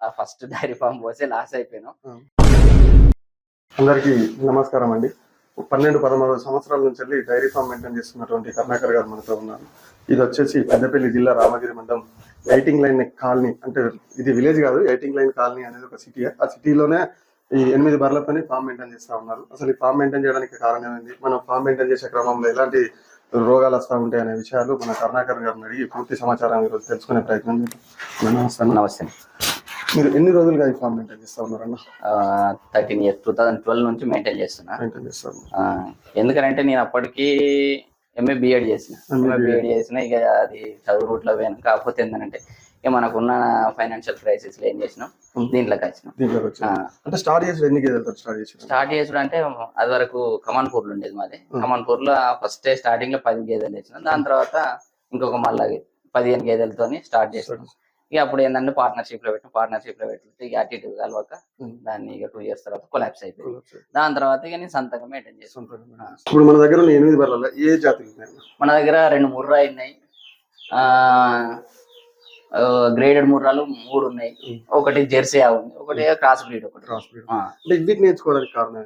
ఆ first dairy farm పోసి loss అయిపోయినాం. అందరికీ నమస్కారం అండి. పన్నెండు పదమూడు సంవత్సరాల నుంచి వెళ్ళి డైరీ ఫామ్ మెయింటైన్ చేస్తున్నటువంటి కర్ణాకర్ గారు మనతో ఉన్నారు. ఇది వచ్చేసి పెద్దపల్లి జిల్లా రామగిరి మండలం ఎయిటింగ్ లైన్ కాలనీ అంటే ఇది విలేజ్ కాదు ఎయిటింగ్ లైన్ కాలనీ అనేది ఒక సిటీ ఆ సిటీలోనే ఈ ఎనిమిది బర్లతోని ఫామ్ మెయింటైన్ చేస్తా ఉన్నారు. అసలు ఈ ఫామ్ మెయింటైన్ చేయడానికి కారణం ఏంది? మనం ఫామ్ మెయింటైన్ చేసే క్రమంలో ఎలాంటి రోగాలు వస్తూ ఉంటాయి అనే విషయాలు మన కరుణాకర్ గారిని అడిగి పూర్తి సమాచారం ఈరోజు తెలుసుకునే ప్రయత్నం చేద్దాం. నమస్తే. నమస్తే. మీరు ఎన్ని రోజులుగా ఈ ఫామ్ మెయింటైన్ చేస్తా ఉన్నారన్న? Thirteen years two thousand twelve నుంచి మెయింటైన్ చేస్తున్నా. మెయింటైన్ చేస్తారు ఆ, ఎందుకంటే నేను అప్పటికి ఎంఏ బిఎడ్ చేసిన. ఎంఏ బిఎడ్ చేసిన ఇక అది చదువు రూట్లో పోయాను. కాకపోతే ఏంటంటే ఇక మనకున్న ఫైనాన్షియల్ క్రైసిస్లో ఏం చేసినాం? దీంట్లోకి వచ్చినాం. దీంట్లోకి వచ్చి ఆ, అంటే స్టార్ట్ చేసి ఎన్ని గేదెలతో స్టార్ట్ చేసి స్టార్ట్ చేసుడు అంటే అది వరకు కమాన్పూర్లో ఉండేది మాది. కమాన్పూర్లో ఫస్ట్ స్టార్టింగ్లో పది గేదెలు తెచ్చిన. దాని తర్వాత ఇంకొక మళ్ళా పదిహేను గేదెలతోని స్టార్ట్ చేసినాం. ఇక అప్పుడు ఏంటంటే పార్ట్నర్షిప్లో పెట్టిన. పార్ట్నర్షిప్లో పెట్టి ఇక అటు ఇటు కలవక. దాన్ని ఇక టూ ఇయర్స్ తర్వాత కొలాప్స్ అయిపోయింది. దాని తర్వాత ఇక నేను మెయింటైన్ చేస్తాను ఇప్పుడు మన దగ్గర ఎనిమిది ఏ ఉన్నాయి? మన దగ్గర రెండు ముర్రా ఉన్నాయి. ఆ గ్రేడెడ్ ముర్రాలు మూడు ఉన్నాయి. ఒకటి జెర్సీ ఉంది ఒకటి క్రాస్ బ్రీడ్ ఒకటి. క్రాస్ బ్రీడ్ ఆ. అంటే ఇవి నేర్చుకోవడానికి కారణం?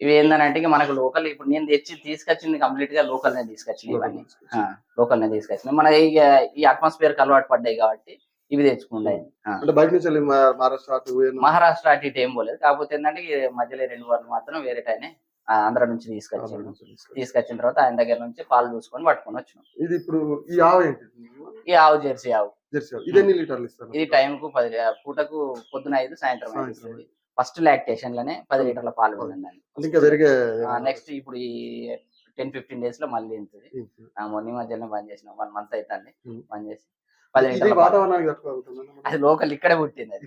ఇవి ఏంటంటే మనకు లోకల్ ఇప్పుడు నేను తెచ్చి తీసుకొచ్చింది కంప్లీట్గా లోకల్ నే తీసుకొచ్చింది ఇవన్నీ. లోకల్ నే తీసుకొచ్చింది మన ఈ అట్మాస్ఫియర్ అలవాటు పడ్డాయి కాబట్టి ఇవి తెచ్చుకుంటాయి. అంటే బయట నుంచి మహారాష్ట్ర అటు పోయిన- మహారాష్ట్ర అటు ఇటు ఏం పోలేదు. కాకపోతే ఏంటంటే ఈ మధ్యలో రెండు వాళ్ళు మాత్రం వేరే టైనే ఆంధ్ర నుంచి తీసుకొచ్చాను తీసుకొచ్చిన తర్వాత ఆయన దగ్గర నుంచి పాలు చూసుకొని పట్టుకొని వచ్చినాం. ఇది ఇప్పుడు ఈ ఆవు ఏంటి ఈ ఆవు జెర్సీ ఆవు. ఇది ఎన్ని లీటర్లు ఇస్తారు? ఇది టైం కు పది పూటకు పొద్దున ఐదు సాయంత్రం ఐదు సాయంత్రం ఇస్తుంది. ఫస్ట్ లాక్టేషన్లోనే పది లీటర్ల పాలు నెక్స్ట్ ఇప్పుడు ఈ టెన్ ఫిఫ్టీన్ డేస్లో మళ్ళీ ఇంతది. మొన్న మధ్యలో బంద్ చేసిన. వన్ మంత్ అవుతుంది. బంద్ చేసి పది? అది లోకల్ ఇక్కడే పుట్టింది అది.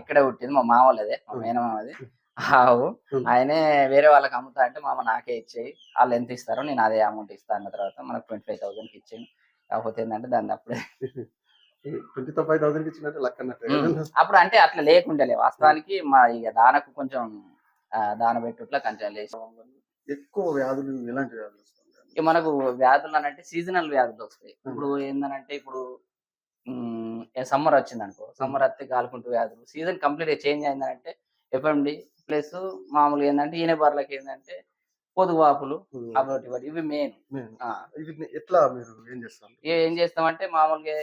ఇక్కడ పుట్టింది మా మామ వాళ్ళదే మా. మేనమామది. ఆవు. ఆయనే వేరే వాళ్ళకి అమ్ముతా అంటే మామ నాకే ఇచ్చేయి. వాళ్ళు ఎంత ఇస్తారో నేను అదే అమౌంట్ ఇస్తాను అన్న తర్వాత మనకు ట్వంటీ ఫైవ్ థౌసండ్కి ఇచ్చింది కాకపోతే ఏంటంటే దాన్ని అప్పుడే. అప్పుడు అంటే అట్లా లేకుండలే. వాస్తవానికి మా ఇక దానకు కొంచెం దాన పెట్టుట్లా కొంచెం లేచి. ఎక్కువ వ్యాధులు ఎలాంటి వ్యాధులు మనకు వ్యాధులు అని అంటే సీజనల్ వ్యాధులు వస్తాయి. ఇప్పుడు ఏందనంటే ఇప్పుడు సమ్మర్ వచ్చింది అనుకో సమ్మర్ వస్తే గాలుకుంటూ వ్యాధులు. సీజన్ కంప్లీట్గా చేంజ్ అయిందంటే ఎఫ్ఎండి ప్లస్ మామూలుగా ఏంటంటే ఈయన బర్లకి ఏంటంటే పొదువాపులు అవి ఇవి ఇవి మెయిన్ ఎట్లా మీరు ఏం చేస్తారు? ఏం చేస్తామంటే మామూలుగా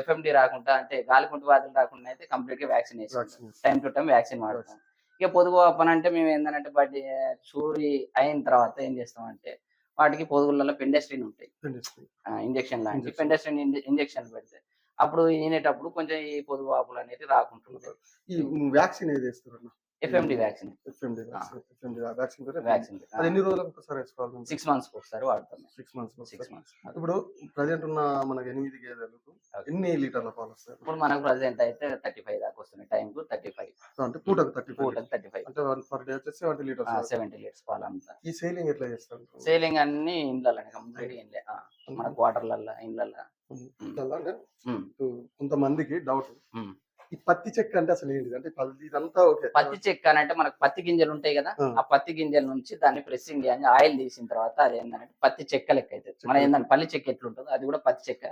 ఎఫ్ఎండి రాకుండా అంటే గాలికుంటు వ్యాధులు రాకుండా అయితే కంప్లీట్గా vaccination. Time to time vaccine వాడతాం. ఇక పొదుగు పని అంటే మేము ఏంటంటే బట్ చూడి అయిన తర్వాత ఏం చేస్తామంటే వాటికి పొదుగులలో పెండెస్ట్రిన్ ఉంటాయి. ఇంజక్షన్ లాంటి. పెండెస్ట్రిన్ ఇంజక్షన్ పెడితే అప్పుడు ఈనేటప్పుడు కొంచెం ఈ పొదుగు వాపులు అనేది రాకుంటుంటాయి ఈ వ్యాక్సిన్ ఏది వేస్తారు FMD vaccine FMD FMD vaccine అది ఎన్ని రోజులకు ఒకసారి వేసుకోవాలి సిక్స్ మంత్స్ ఒకసారి వాడతాం సిక్స్ మంత్స్ సిక్స్ మంత్స్ ఇప్పుడు ప్రజెంట్ ఉన్న మనకి ఎనిమిది గేదెలకు ఎన్ని లీటర్ల పాలు వస్తాయి? ఇప్పుడు మనకు ప్రజెంట్ అయితే థర్టీ ఫైవ్ దాకా వస్తున్నాయి. టైం కు థర్టీ ఫైవ్ అంటే పూటకు థర్టీ పూటకు థర్టీ ఫైవ్ అంటే పర్ డే వచ్చేసి సెవెంటీ లీటర్స్ సెవెంటీ లీటర్స్ పాలు అంతా. ఈ సేలింగ్ ఎట్లా చేస్తారు? సేలింగ్ అన్ని ఇండ్లలో కంప్లీట్ ఇండ్లే. మన క్వార్టర్లలో ఇండ్లలో చాలా అంటే ఉమ్. ఇప్పుడు కొంతమందికి డౌట్. ఈ పత్తి చెక్క అంటే అసలు ఏంటిది? అంటే ఇదంతా ఓకే. పత్తి చెక్క అని అంటే మనకు పత్తి గింజలు ఉంటాయి కదా ఆ. పత్తి గింజల నుంచి దాన్ని ప్రెస్సింగ్ చేయాలి ఆయిల్ తీసిన తర్వాత అది ఏంటంటే పత్తి చెక్క లెక్క అవుతుంది మన ఏంటంటే పల్లి చెక్క ఎట్లుంటుందో అది కూడా పత్తి చెక్క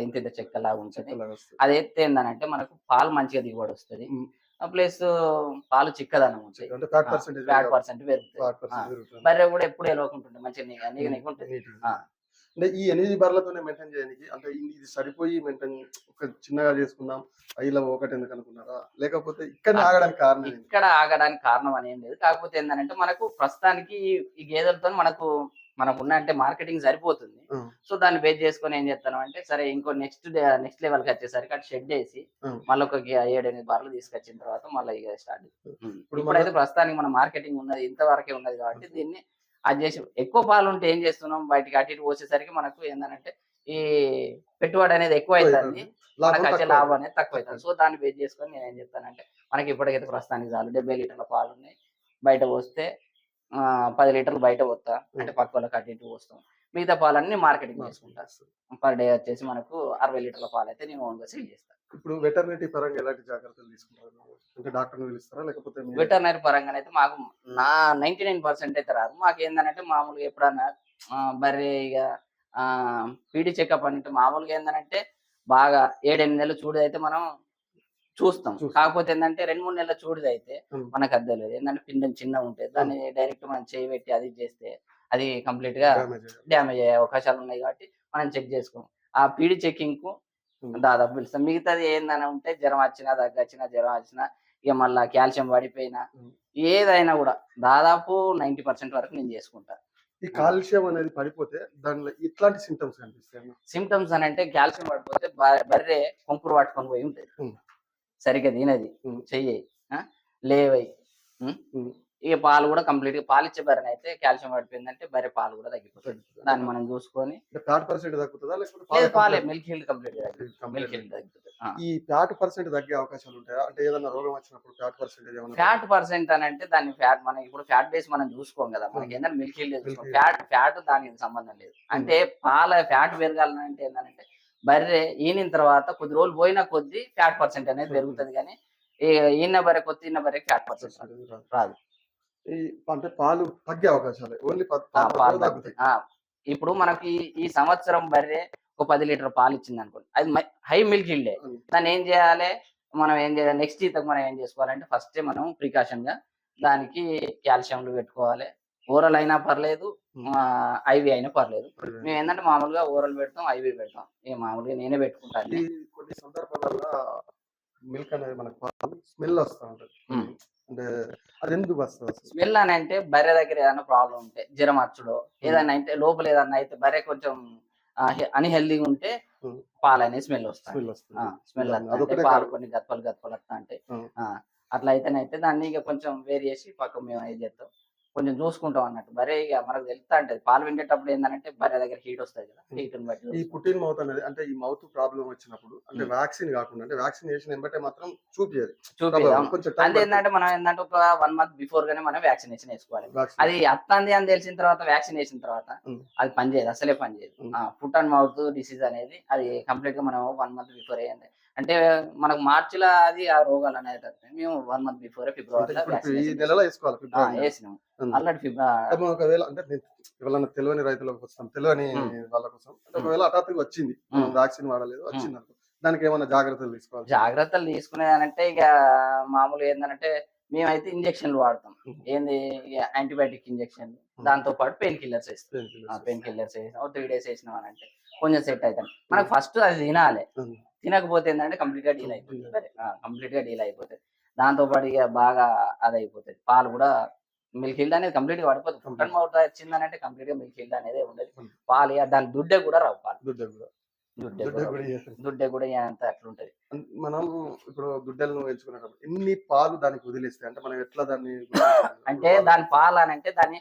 ఇంత ఇంత చెక్క లాగా ఉంటుంది. అది ఎత్తే ఏంటంటే మనకు పాలు మంచిగా దిగుబడి వస్తుంది. ప్లస్ పాలు చిక్కదనం ఉంటాయి. ఫ్యాట్ పర్సెంట్ పెరుగుతుంది. బర్రె కూడా ఎప్పుడు ఎలవకుంటుంది మంచిగా నీకు ఉంటుంది. అంటే ఈ ఎనిమిది బర్లతోనే మెయింటైన్ చేయడానికి అంటే ఇది సరిపోయి మెయింటైన్ ఒక చిన్నగా చేసుకుందాం ఐలో ఒకటి ఎందుకు అనుకున్నారా లేకపోతే ఇక్కడ. ఆగడానికి కారణం ఇక్కడ ఆగడానికి కారణం అని ఏం లేదు కాకపోతే ఏంటంటే మనకు ప్రస్తుతానికి ఈ గేదెలతో మనకు మనకు ఉన్న అంటే మార్కెటింగ్ సరిపోతుంది. సో దాన్ని బేస్ చేసుకొని ఏం చేస్తాను అంటే సరే ఇంకో నెక్స్ట్ నెక్స్ట్ లెవెల్కి వచ్చేసరికి అటు షెడ్ ఆ. మళ్ళీ ఒక ఏడు ఎనిమిది బార్లు తీసుకొచ్చిన తర్వాత మళ్ళీ స్టార్ట్ ఇప్పుడు ఇప్పుడైతే ప్రస్తుతానికి మన మార్కెటింగ్ ఉన్నది ఇంతవరకే ఉన్నది కాబట్టి దీన్ని అది చేసి ఎక్కువ పాలు ఉంటే ఏం చేస్తున్నాం? బయటికి అటు ఇటు పోసేసరికి మనకు ఏంటంటే ఈ పెట్టుబడి అనేది ఎక్కువ అవుతుంది లాభం మనకు వచ్చే. లాభం అనేది తక్కువ అవుతుంది సో దాన్ని బేస్ చేసుకొని నేను ఏం చెప్తానంటే మనకి ఇప్పటికైతే ప్రస్తుతానికి చాలు. డెబ్బై లీటర్ల పాలు ఉన్నాయి బయట పోస్తే ఆ, పది లీటర్లు బయట పోతా. అంటే పక్క వాళ్ళకి అటు ఇటు పోస్తాం. మిగతా పాలన్నీ మార్కెటింగ్ చేసుకుంటా. పర్ డే వచ్చేసి మనకు అరవై లీటర్ల పాలు అయితే నేను ఓన్గా సేల్ చేస్తాను ఇప్పుడు వెటర్నిటీ పరంగా ఎలాంటి జాగ్రత్తలు తీసుకుంటారు? అంటే డాక్టర్ పిలుస్తారా? లేకపోతే మీరే? వెటర్నరీ పరంగా అయితే మాకు నా నైన్టీ నైన్ పర్సెంట్ అయితే రాదు. మాకు ఏంటంటే మామూలుగా ఎప్పుడన్నా బర్రె ఇక పీడి చెకప్ అంటే మామూలుగా ఏంటంటే బాగా ఏడెనిమిది నెలలు చూడైతే మనం చూస్తాం. కాకపోతే ఏంటంటే రెండు మూడు నెలల చూడదు అయితే ఉమ్. మనకు అది తెలియదు ఏంటంటే పిండం చిన్న ఉంటుంది దాన్ని డైరెక్ట్ మనం చేయి పెట్టి అది చేస్తే అది కంప్లీట్గా డ్యామేజ్ అయ్యే అవకాశాలు ఉన్నాయి కాబట్టి మనం చెక్ చేసుకోం ఆ పీడి చెకింగ్కు. దాదాపు పిలుస్తాం మిగతాది ఏందని ఉంటే జ్వరం వచ్చినా దగ్గొచ్చినా జ్వరం వచ్చినా ఇక మళ్ళా కాల్షియం పడిపోయినా. ఏదైనా కూడా దాదాపు నైన్టీ పర్సెంట్ వరకు నేను చేసుకుంటా ఈ కాల్షియం అనేది పడిపోతే దానిలో ఇట్లాంటి సింటమ్స్ కనిపిస్తాయి. సిమ్టమ్స్ అని అంటే కాల్షియం పడిపోతే బర్రె కొంకురు పట్టుకొని పోయి ఉంటుంది. సరిగ్గా తినది. చెయ్యి? లేవై. ఇక పాలు కూడా కంప్లీట్గా పాలు ఇచ్చే బర్రెని అయితే కాల్షియం పడిపోయిందంటే బర్రె పాలు కూడా తగ్గిపోతుంది. దాన్ని మనం చూసుకొని ఫ్యాట్ పర్సెంట్ తగ్గుతుందా లేకపోతే లేదు పాలే complete- milk yield complete milk yield తగ్గుతుంది. ఈ ఫ్యాట్ పర్సెంట్ తగ్గే అవకాశాలు ఉంటాయా? అంటే ఏదైనా రోగం వచ్చినప్పుడు ఫ్యాట్ పర్సెంటేజ్ ఏమైనా ఫ్యాట్ పర్సెంట్ అని అంటే దాని ఫ్యాట్ మనం ఇప్పుడు ఫ్యాట్ బేస్ మనం చూసుకోం కదా మనకి. ఏంటంటే మిల్క్ హీల్డ్ చూసుకోం. Milk ఫ్యాట్ ఫ్యాట్ దానికి సంబంధం లేదు. అంటే పాల ఫ్యాట్ పెరగాలంటే ఏంటంటే బర్రె ఈనిన తర్వాత కొద్ది రోజులు పోయిన కొద్ది ఫ్యాట్ పర్సెంట్ అనేది. పెరుగుతుంది కానీ ఈ ఈన బర్రె కొద్ది ఈన బర్రె ఫ్యాట్ పర్సెంట్ రాదు. ఈ అంటే పాలు తగ్గే అవకాశాలు ఓన్లీ పాలు తగ్గుతాయి. ఇప్పుడు మనకి ఈ సంవత్సరం బర్రె ఒక పది లీటర్ పాలు ఇచ్చింది అనుకోండి. అది హై మిల్క్ హీల్డే. Hmm. దాన్ని ఏం చేయాలి? మనం ఏం చేయాలి? నెక్స్ట్ ఈతకు మనం ఏం చేసుకోవాలంటే ఫస్ట్ మనం ప్రికాషన్గా దానికి కాల్షియంలు పెట్టుకోవాలి. ఓరల్ అయినా పర్లేదు. ఐవి అయినా పర్లేదు. మేము ఏంటంటే మామూలుగా ఓరల్ పెడతాం ఐవి పెడతాం. ఇక మామూలుగా నేనే పెట్టుకుంటాను. కొన్ని సందర్భాలలో మిల్క్ అనేది మనకు స్మెల్ వస్తూ ఉంటుంది. అంటే అది ఎందుకు వస్తుంది అసలు? స్మెల్ అని అంటే బర్రె దగ్గర ఏదైనా ప్రాబ్లం ఉంటే జ్వరం వచ్చుడో ఏదైనా అయితే లోపల ఏదైనా అయితే బర్రె కొంచెం అన్హెల్దీగా ఉంటే. పాలు అనేది స్మెల్ వస్తాయి స్మెల్ పాలు. కొన్ని గత్పలు గత్పలు వస్తా అంటే. అట్లా అయితేనైతే దాన్ని ఇక కొంచెం వేరు చేసి పక్క మేము ఏం చేస్తాం? కొంచెం చూసుకుంటాం అన్నట్టు బరే ఇక మనకు తెలుస్తా ఉంటుంది పాలు విండేటప్పుడు ఏంటంటే బర్రె దగ్గర హీట్ వస్తుంది కదా. హీట్ బట్టి ఈ. పుట్టిన మౌత్ అనేది అంటే ఈ మౌత్ ప్రాబ్లం వచ్చినప్పుడు అంటే. వ్యాక్సిన్ కాకుండా అంటే వ్యాక్సినేషన్ ఏంటంటే మాత్రం చూపించదు time అంటే ఏంటంటే మనం ఏంటంటే ఒక వన్ మంత్ బిఫోర్ గానే మనం వ్యాక్సినేషన్ వేసుకోవాలి. అది అత్తంది అని తెలిసిన తర్వాత వ్యాక్సిన్ వేసిన తర్వాత. అది పనిచేయదు అసలే పనిచేయదు. ఫుట్ అండ్ మౌత్ డిసీజ్ అనేది అది కంప్లీట్గా మనం వన్ మంత్ బిఫోర్ అయ్యింది అంటే మనకు మార్చిలో అది ఆ రోగాలు అనేది. మేము వన్ మంత్ బిఫోర్ ఈ నెలలో వేసుకోవాలి ఫిబ్రవరి నెలలో. వేసినాం. ఆల్రెడీ ఫిబ్రవరి ఒకవేళ అంటే ఎవరైనా తెలియని రైతులకు వస్తాం తెలియని. వాళ్ళ కోసం. ఒకవేళ హఠాత్తుగా వచ్చింది. వ్యాక్సిన్ వాడలేదు వచ్చింది అనుకో దానికి ఏమైనా జాగ్రత్తలు తీసుకోవాలి జాగ్రత్తలు తీసుకునేదానంటే ఇక మామూలుగా ఏంటంటే మేమైతే ఇంజక్షన్లు వాడతాం. ఏంది యాంటీబయాటిక్ ఇంజక్షన్ దాంతో పాటు పెయిన్ కిల్లర్స్ వేస్తాం. పెయిన్ కిల్లర్స్ వేసినాం త్రీ డేస్ వేసినాం అని అంటే కొంచెం సెట్ అవుతాం మనకు ఫస్ట్ అది తినాలి. తినకపోతే ఏంటంటే కంప్లీట్గా డీల్ అయిపోతుంది. కంప్లీట్గా డీల్ అయిపోతుంది. దాంతో పాటు ఇక బాగా అది అయిపోతుంది పాలు కూడా మిల్క్ హిల్డ్ అనేది కంప్లీట్గా పడిపోతుంది. ఫుట్ అండ్ మౌత్ వచ్చిందని అంటే కంప్లీట్గా మిల్క్ హిల్డ్ అనేది ఉండదు. Hmm. పాలు ఇక దాని దుడ్డే కూడా రావు పాలు. దుడ్డ కూడా. దుడ్డే కూడా అంత అట్లుంటది. అన్- మనం ఇప్పుడు దుడ్డలను ఎంచుకునేటప్పుడు ఎన్ని పాలు దానికి వదిలేస్తే అంటే మనం ఎట్లా దాన్ని అంటే దాని పాలు అని అంటే దాని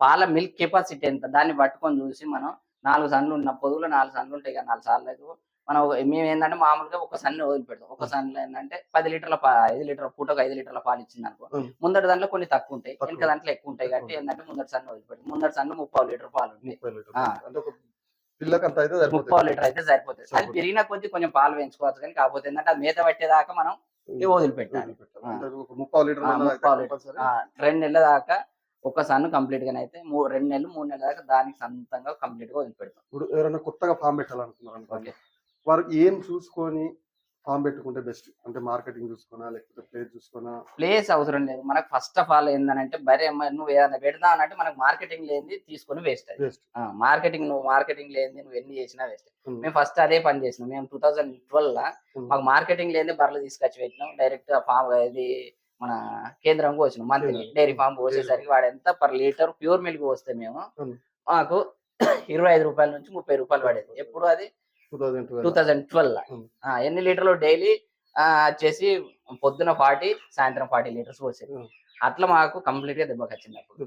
పాల మిల్క్ కెపాసిటీ ఎంత? దాన్ని పట్టుకొని చూసి మనం నాలుగు సన్లు ఉన్న పొదుగులో నాలుగు సన్లు ఉంటాయి కదా నాలుగు సార్లు మనం ఒక- మేము ఏంటంటే మామూలుగా ఒక సన్ను వదిలిపెడతాం. ఒక సన్లో ఏంటంటే పది లీటర్ల ఐదు లీటర్ పూటకు ఐదు లీటర్ల పాలు ఇచ్చింది అనుకో. ముందటి దాంట్లో కొన్ని తక్కువ. ఉంటాయి. వెనక దాంట్లో ఎక్కువ ఉంటాయి కాబట్టి. ఏంటంటే ముందటి సన్ను వదిలిపెడతాం. ముందటి సన్ను ముప్పై లీటర్ పాలు ఉంటాయి. ముప్పై లీటర్లు. ఒక లీటర్ అయితే సరిపోతుంది అది. పెరిగిన కొద్ది కొంచెం పాలు పెంచుకోవచ్చు కానీ కాకపోతే ఏంటంటే అది మేత పట్టేదాకా మనం వదిలిపెట్టాలి. ఒక ముప్పై లీటర్ రెండు నెలల దాకా ఒక సన్ను కంప్లీట్గా అయితే రెండు నెలలు మూడు నెలల దాకా దానికి సొంతంగా కంప్లీట్గా వదిలిపెడతాం. ఇప్పుడు ఎవరైనా కొత్తగా ఫామ్ పెట్టాలనుకున్నారు వారు ఏం చూసుకొని ఫామ్ పెట్టుకుంటే బెస్ట్? అంటే మార్కెటింగ్ చూసుకున్నా లేకపోతే ప్లేస్ చూసుకున్నా? ప్లేస్ అవసరం లేదు. మనకు ఫస్ట్ ఆఫ్ ఆల్ ఏంటంటే బరే నువ్వు ఏదైనా పెడదా అంటే మనకు మార్కెటింగ్ లేనిది తీసుకొని వేస్ట్ అది. మార్కెటింగ్ నువ్వు మార్కెటింగ్ లేనిది నువ్వు ఎన్ని చేసినా వేస్ట్. మేము ఫస్ట్ అదే పని చేసినాం. మేము టూ థౌజండ్ ట్వెల్వ్ లా మాకు మార్కెటింగ్ లేని బర్రెలు తీసుకొచ్చి పెట్టినాం. డైరెక్ట్ ఫామ్ ఇది మన కేంద్రం వచ్చినాం మంత్లీ. డైరీ ఫామ్ పోసేసరికి వాడు ఎంత పర్ లీటర్ ప్యూర్ మిల్క్ పోస్తే మేము. మాకు ఇరవై ఐదు రూపాయల నుంచి ముప్పై రూపాయలు పడేది. ఎప్పుడు అది టూ థౌజండ్ ట్వెల్వ్. అవును. ఎన్ని లీటర్లు డైలీ వచ్చేసి పొద్దున ఫార్టీ సాయంత్రం ఫార్టీ లీటర్స్ పోసేది. అవును. అట్లా మాకు కంప్లీట్గా దెబ్బకి వచ్చింది అప్పుడు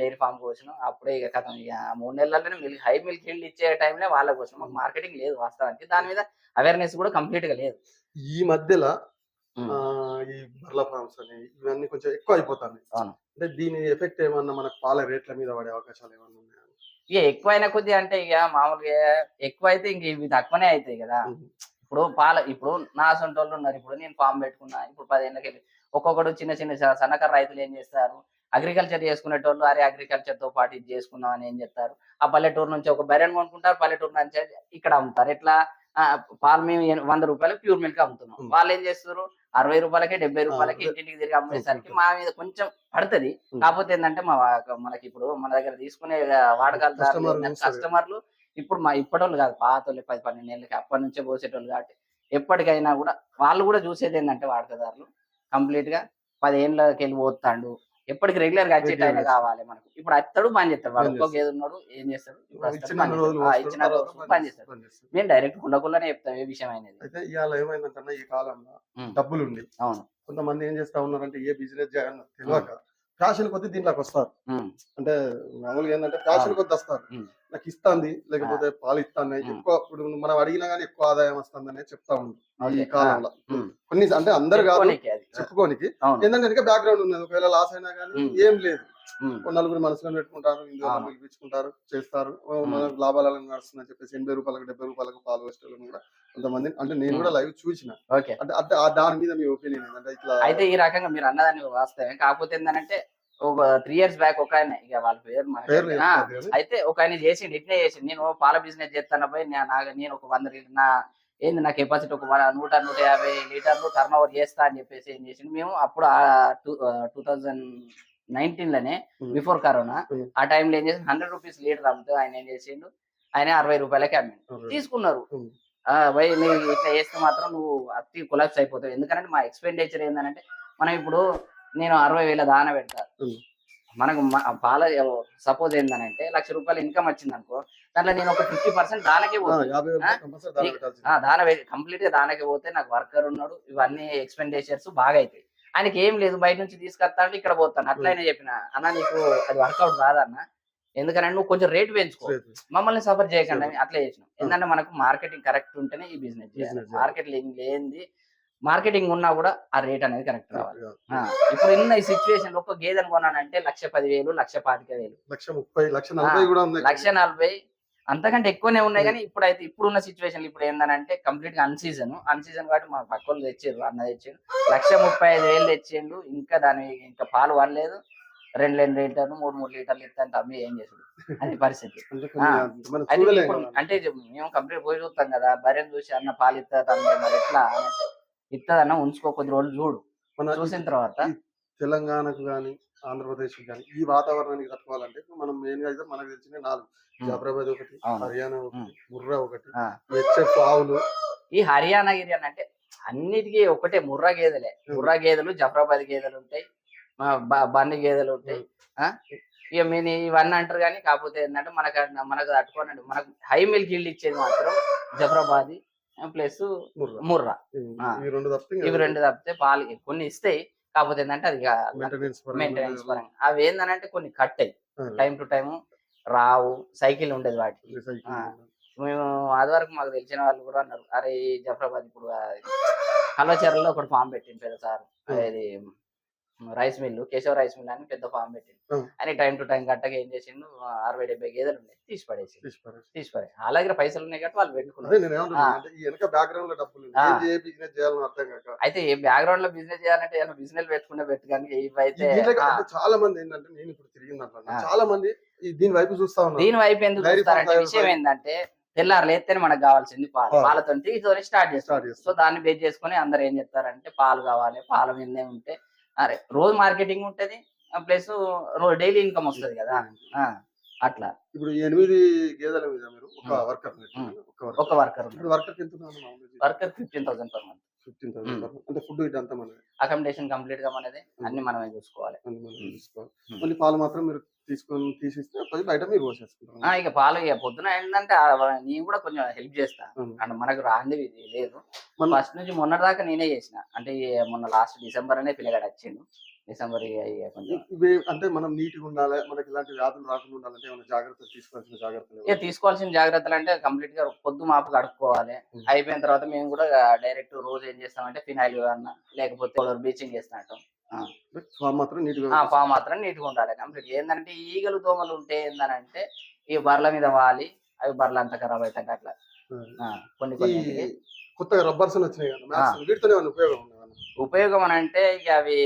డైరీ ఫామ్ కోసినాం అప్పుడే ఇక కథం. ఇక మూడు నెలల్లోనే మిల్క్ హై మిల్క్ ఫీల్డ్ ఇచ్చే టైంలో వాళ్ళకి కోసం. మాకు మార్కెటింగ్ లేదు వాస్తవానికి. దాని మీద అవేర్నెస్ కూడా కంప్లీట్గా లేదు. ఈ మధ్యలో ఈ బర్ల ఫార్మ్స్ అని ఇవన్నీ కొంచెం ఎక్కువ అయిపోతుంది అవును. అంటే దీని ఎఫెక్ట్ ఏమన్నా మనకు పాల రేట్ల మీద పడే అవకాశాలు ఏమన్నా ఉన్నాయా? ఇక ఎక్కువైన కొద్ది అంటే ఇక మామూలుగా ఎక్కువ అయితే ఇంక ఇవి తక్కువనే అవుతాయి కదా. ఇప్పుడు పాల ఇప్పుడు నా సొంత వాళ్ళు ఉన్నారు. ఇప్పుడు నేను ఫామ్ పెట్టుకున్నా. ఇప్పుడు పదేళ్ళకి ఒక్కొక్కడు చిన్న చిన్న సన్నకారు రైతులు ఏం చేస్తారు? అగ్రికల్చర్ చేసుకునేటోళ్ళు అరే అగ్రికల్చర్తో పాటు ఇది చేసుకుందాం అని ఏం చెప్తారు ఆ పల్లెటూరు నుంచి ఒక బెరెన్ కొనుక్కుంటారు. పల్లెటూరు నుంచి ఇక్కడ అమ్ముతారు. ఎట్లా? ఆ, పాలు మేము వంద రూపాయలకు ప్యూర్ మిల్క్ అమ్ముతున్నాం. వాళ్ళు ఏం చేస్తారు? అరవై రూపాయలకి డెబ్బై రూపాయలకి. ఇంటింటికి తిరిగి అమ్మేసరికి మా మీద కొంచెం పడుతుంది. కాకపోతే ఏంటంటే మా మనకి ఇప్పుడు మన దగ్గర తీసుకునే వస్తుంది. కస్టమర్లు ఇప్పుడు మా ఇప్పటోళ్ళు కాదు పాతోళ్ళు పది పన్నెండు ఏళ్ళకి అప్పటి నుంచే పోసేటోళ్ళు కాబట్టి ఎప్పటికైనా కూడా వాళ్ళు కూడా చూసేది ఏంటంటే వాడకదారులు కంప్లీట్గా పదేళ్ళకి వెళ్ళి పోతాడు ఎప్పటికి రెగ్యులర్గా వచ్చేట ఆయన కావాలి మనకు. ఇప్పుడు అత్తడు బంద్ చేస్తాడు. వాడు ఒక్కొక్క ఏది ఉన్నాడు ఏం చేస్తాడు? ఇచ్చిన రోజులు చేస్తాడు. మేము డైరెక్ట్ కుల్ల కుల్లనే చెప్తాం ఏ విషయం అనేది అయితే ఇవాళ ఏమైందంటే ఈ కాలంలో. డబ్బులు ఉండి అవును. కొంతమంది ఏం చేస్తా ఉన్నారంటే ఏ బిజినెస్ చేయాలని తెలియక ఫ్యాషన్ కొద్ది దీంట్లోకి వస్తారు. అంటే మామూలుగా ఏంటంటే ఫ్యాషన్ కొద్ది వస్తారు. నాకు ఇస్తుంది లేకపోతే పాలు ఇస్తాను. ఎక్కువ ఇప్పుడు మనం అడిగినా కానీ ఎక్కువ ఆదాయం వస్తుందనే చెప్తా ఉంది ఈ. కాలంలో. కొన్ని అంటే అందరు కాదు చెప్పుకోనీకి ఏంటంటే బ్యాక్గ్రౌండ్ ఉన్నది. ఒకవేళ లాస్ అయినా కానీ. ఏం లేదు. నలుగురు మనసులో పెట్టుకుంటారు ఇందులో. పిలిపించుకుంటారు చేస్తారు. ఓ మనకు లాభాలను నడుస్తుందని చెప్పేసి ఎనభై రూపాయలకు డెబ్బై రూపాయలకు పాలు వేసేటోళ్ళు కూడా కొంతమంది. అంటే నేను కూడా లైవ్ చూసిన. ఓకే. అంటే దాని మీద మీ ఒపీనియన్ ఏంటంటే ఇట్లా అయితే ఈ రకంగా మీరు అన్నదాన్ని వాస్తవే కాకపోతే ఏంటంటే ఒక త్రీ ఇయర్స్ బ్యాక్ ఒక ఆయన ఇక వాళ్ళ పేరు. అయితే ఒక ఆయన చేసిండు ఇట్నే చేసిండు. నేను పాల బిజినెస్ చేస్తాను పోయి నేను ఒక వంద లీటర్ నా ఏంది నా కెపాసిటీ ఒక నూట నూట యాభై లీటర్లు టర్న్ ఓవర్ చేస్తా అని చెప్పేసి ఏం చేసిండు. మేము అప్పుడు టూ థౌజండ్ నైన్టీన్లోనే. Before corona. ఆ టైంలో ఏం చేసి హండ్రెడ్ రూపీస్ లీటర్ అమ్మితే ఆయన ఏం చేసిండు? ఆయన అరవై రూపాయలకి అమ్మిండు. తీసుకున్నారు. భయ్ నువ్వు ఇట్లా చేస్తే మాత్రం నువ్వు అతి కొలాప్స్ అయిపోతావు. ఎందుకంటే మా ఎక్స్పెండిచర్ ఏంటంటే మనం ఇప్పుడు నేను అరవై వేల దాన పెడతా. మనకు పాల సపోజ్ ఏందనంటే లక్ష రూపాయలు ఇన్కమ్ వచ్చింది అనుకో దాంట్లో నేను ఒక ఫిఫ్టీ పర్సెంట్ దానకే. ఆ, దాన కంప్లీట్గా దానకే పోతే నాకు వర్కర్ ఉన్నాడు. ఇవన్నీ ఎక్స్పెండిచర్స్ బాగా అవుతాయి ఆయనకి ఏం లేదు బయట నుంచి తీసుకొస్తా అంటే ఇక్కడ పోతాను. అట్లనే చెప్పిన అన్న నీకు అది వర్కౌట్ రాదన్న ఎందుకంటే నువ్వు కొంచెం రేట్ పెంచుకో. మమ్మల్ని సఫర్ చేయకండి అని అట్లా చేసినాం. ఏంటంటే మనకు మార్కెటింగ్ కరెక్ట్ ఉంటేనే ఈ బిజినెస్ చేయాలి. Business చేయాలి. మార్కెట్ లేనిది. మార్కెటింగ్ ఉన్నా కూడా ఆ రేట్ అనేది కరెక్ట్ రావాలి ఇప్పుడు ఉన్న ఈ సిచ్యువేషన్ ఒక గేదెను కొనానంటే లక్ష పదివేలు లక్ష పాతిక వేలు. లక్ష ముప్పై లక్ష నలభై లక్ష నలభై అంతకంటే ఎక్కువనే ఉన్నాయి కానీ ఇప్పుడైతే ఇప్పుడున్న సిచ్యువేషన్ ఇప్పుడు ఏంటంటే కంప్లీట్గా అన్ సీజన్ అన్ సీజన్ కాబట్టి మా పక్క వాళ్ళు తెచ్చారు అన్న తెచ్చారు లక్ష ముప్పై ఐదు వేలు తెచ్చిండు ఇంకా దాని ఇంకా పాలు పడలేదు. రెండు రెండు లీటర్లు మూడు మూడు లీటర్లు ఇస్తాంటే అమ్మి ఏం చేసాడు అది పరిస్థితి. అంటే అయితే ఇప్పుడు మేము కంప్లీట్ పోయి చూస్తాం కదా భార్యను చూసి అన్న పాలు ఇస్తా మరి ఎట్లా ఇత్తదన్న ఉంచుకో కొద్ది రోజులు చూడు. చూసిన తర్వాత తెలంగాణకు కానీ ఆంధ్రప్రదేశ్ కానీ ఈ వాతావరణానికి తట్టుకోవాలంటే మనం మెయిన్గా అయితే మనకు తెలిసిన నాలుగు. జాఫరాబాద్ ఒకటి. హర్యానా ఒకటి ముర్రా ఒకటి. హెచ్ఎఫ్ ఆవులు. ఈ హర్యానా గిరియానా అంటే అన్నిటికీ ఒకటే ముర్రా గేదెలే. ముర్రా గేదెలు జఫరాబాద్ గేదెలు ఉంటాయి బన్ని గేదెలు ఉంటాయి? ఇక మీరు ఇవన్నీ అంటారు కానీ కాకపోతే ఏంటంటే మనకు మనకు తట్టుకోనండి. మనకు హై మిల్క్ ఇల్లు ఇచ్చేది మాత్రం జఫరాబాద్ ప్లస్ ముర్రా. ఇవి రెండు తప్పితే పాలు కొన్ని ఇస్తాయి కాకపోతే ఏంటంటే అది మెయింటెనెన్స్ పరంగా అవి ఏంటంటే కొన్ని కట్ అయ్యి. టైం టు టైం రావు సైకిల్ ఉండేది వాటికి. మేము అది వరకు మాకు తెలిసిన వాళ్ళు కూడా అన్నారు అరే జఫరాబాద్ ఇప్పుడు కల్వచర్లలో ఒకటి ఫామ్ పెట్టింది సార్. అది rice mill Keshava rice mill అని పెద్ద ఫామ్ పెట్టింది. అని టైం టు టైం కట్టగా ఏం చేసిండు అరవై డెబ్బై గేదెలు ఉన్నాయి తీసి పడేసి తీసి పడే దగ్గర పైసలు ఉన్నాయి కాబట్టి వాళ్ళు పెట్టుకున్నారు. అయితే ఏ బ్యాక్గ్రౌండ్లో బిజినెస్ చేయాలంటే ఏమైనా బిజినెస్ పెట్టుకుంటే పెట్టుకోడానికి ఇవైతే అంటే చాలా మంది ఏంటంటే నేను ఇప్పుడు ఆ. చాలా మంది దీని వైపు చూస్తా ఉన్నారు. దీని వైపు ఎందుకు చూస్తారంటే విషయం. ఏంటంటే తెల్లారు లేస్తేనే మనకు కావాల్సింది పాలు. పాలు. పాలతో స్టార్ట్ చేస్తారు సో దాన్ని బేస్ చేసుకొని అందరు ఏం చేస్తారంటే పాలు కావాలి పాల మీదనే ఉంటే రోజు మార్కెటింగ్ ఉంటది ప్లస్ డైలీ ఇన్కమ్ వస్తది కదా. అట్లా. ఇప్పుడు ఎనిమిది గేదెల మీద మీరు ఒక. వర్కర్. ఒక worker. Worker worker fifteen thousand per month. Fifteen thousand అంటే ఫుడ్ ఇటు అంతా మనది. అకామిడేషన్ కంప్లీట్గా మనది అన్ని మనమే చూసుకోవాలి. మళ్ళీ పాలు మాత్రం మీరు తీసుకొని తీసిస్తే పది బయట మీరు పోసేసుకుంటారు ఆ, ఇక పాలు ఇక పొద్దున ఏంటంటే నేను కూడా కొంచెం హెల్ప్ చేస్తా. ఉమ్. అండ్ మనకు రాంది ఇది లేదు. మన- ఫస్ట్ నుంచి మొన్న దాకా నేనే చేసిన. అంటే ఈ మొన్న లాస్ట్ డిసెంబర్ అనే పిల్లగాడు వచ్చిండు. డిసెంబర్ ఇక ఇక కొంచెం ఇవి అంటే మనం నీట్గా ఉండాలి? మనకి ఇలాంటి వ్యాధులు రాకుండా ఉండాలంటే ఏమైనా జాగ్రత్తలు తీసుకోవాల్సిన జాగ్రత్తలు ఇక తీసుకోవాల్సిన జాగ్రత్తలు అంటే కంప్లీట్గా పొద్దు మాపు కడుక్కోవాలి. ఉమ్. అయిపోయిన తర్వాత మేము కూడా డైరెక్ట్ రోజు ఏం చేస్తామంటే ఫినాయిల్ అన్న లేకపోతే బ్లీచింగ్ చేసినట్టు. ఫామ్ మాత్రం నీట్గా మాత్రం ఉండాలి కంప్లీట్. ఏంటంటే ఈగలు దోమలు ఉంటే ఏందనంటే ఈ బర్ల మీద వాలి అవి బర్రెలు అంతా ఖరాబ్ అవుతాయి అట్లా. కొన్ని కొన్ని కొత్తగా రబ్బర్స్ వచ్చినాయి వీటితోనే ఉపయోగం అని అంటే ఇక అవి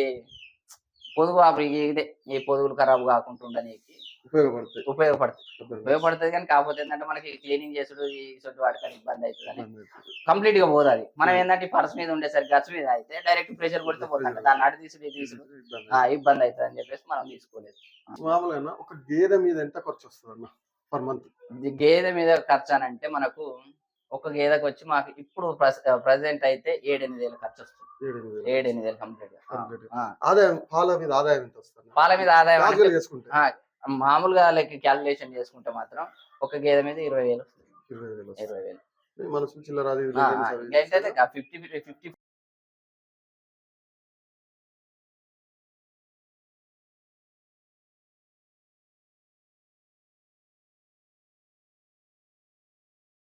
పొదుగు ఇదే ఈ పొదుగులు ఖరాబ్ కాకుండా ఉండడానికి ఉపయోగపడతాయి. ఉపయోగపడుతుంది ఉపయోగపడుతుంది కానీ కాకపోతే ఏంటంటే మనకి క్లీనింగ్ చేసుడు ఈ సొట్టు వాడకానికి ఇబ్బంది అవుతుంది. కంప్లీట్గా పోదు అది. మనం ఏంటంటే పర్స్ మీద ఉండేసరికి గచ్చు మీద అయితే డైరెక్ట్ ప్రెషర్ కొడితే పోతుంది. దాన్ని అడి తీసుడు తీసుడు ఇబ్బంది. అవుతుంది. అని చెప్పేసి మనం తీసుకోలేదు. మామూలుగా ఒక గేదె మీద ఎంత ఖర్చు వస్తుంది అన్న పర్ మంత్ గేదె మీద ఖర్చు అని అంటే మనకు ఒక గేదెకి వచ్చి మాకు ఇప్పుడు ప్రజెంట్ అయితే ఏడెనిమిది వేలు ఖర్చు వస్తుంది. ఏడెనిమిది వేలు. కంప్లీట్. ఆదాయం పాల మీద ఆదాయం ఎంత వస్తుంది పాల మీద ఆదాయం మామూలుగా లెక్క క్యాలిక్యులేషన్ చేసుకుంటే మాత్రం ఒక గేదె మీద ఇరవై వేలు వస్తుంది. ఇరవై వేలు వస్తుంది. ఇరవై వేలు. మన చిల్లర అది ఇంకైతే ఫిఫ్టీ ఫిఫ్టీ